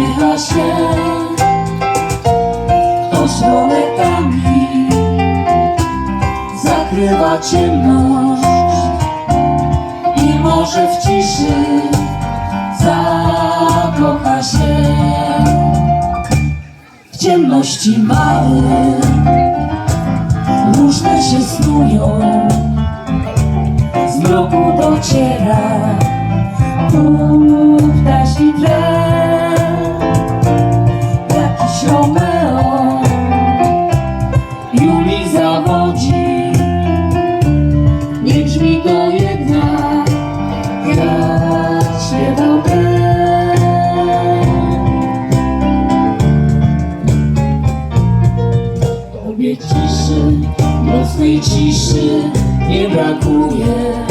uśmiecha się To stronę tanki Zakrywa ciemność I może w ciszy Zakocha się. W ciemności mary Różne się snują. Z mroku dociera Tu ptasi drewno nocnej ciszy nie brakuje.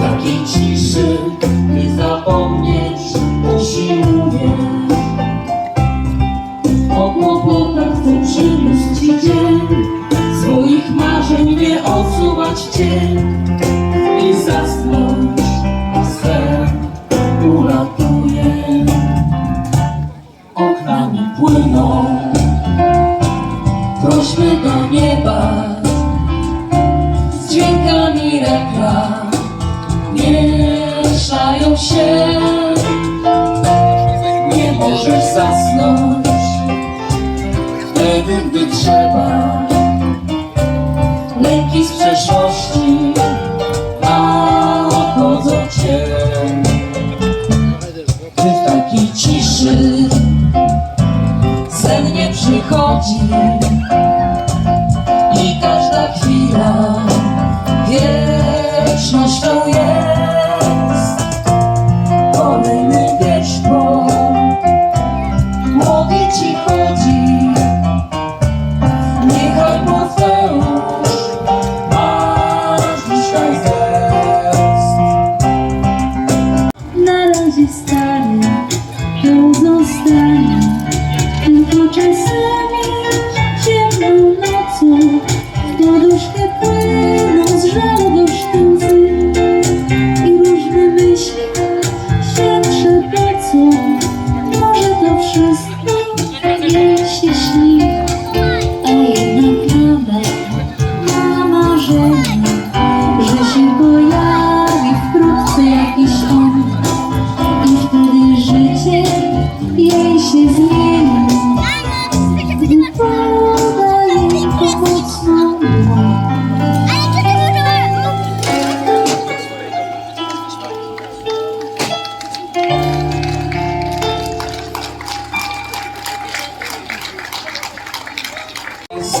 Takiej ciszy nie zapomnieć usiłuję O kłopotach chcę przyniósł ci dzień. Swoich marzeń nie odsuwać cień się. Nie możesz zasnąć. Wtedy gdy trzeba Lęki z przeszłości Nachodzą cię. Ty w takiej ciszy Sen nie przychodzi Na razie stary, to zostanie Tylko jej się zmieni. Gdy poda jej dłoń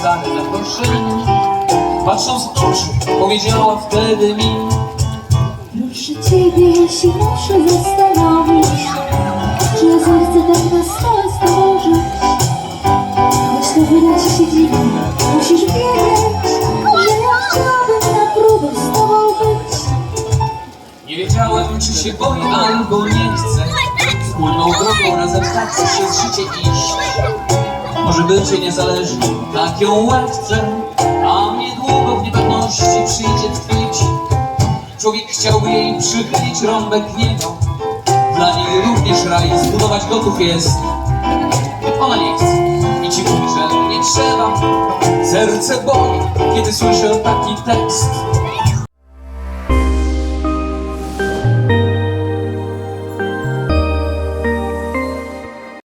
stare zaproszenie Patrząc w oczy, powiedziała wtedy mi Proszę Ciebie, ja się muszę zastanowić Zechcę tak na stałe z żyć Choć to wyda Ci się dziwnie Musisz wiedzieć, że ja chciałabym na próbę z Tobą być. Nie wiedziałem, czy się boję albo nie chcę. Wspólną drogą razem tak przez życie iść. Może bycie niezależnym, tak ją łechcę A niedługo w niepewności przyjdzie tkwić. Człowiek chciałby jej przychylić rąbek nieba Dla niej również raj zbudować gotów jest. Ona nie chce. I ci mówi, że nie trzeba. Serce boli, kiedy słyszę taki tekst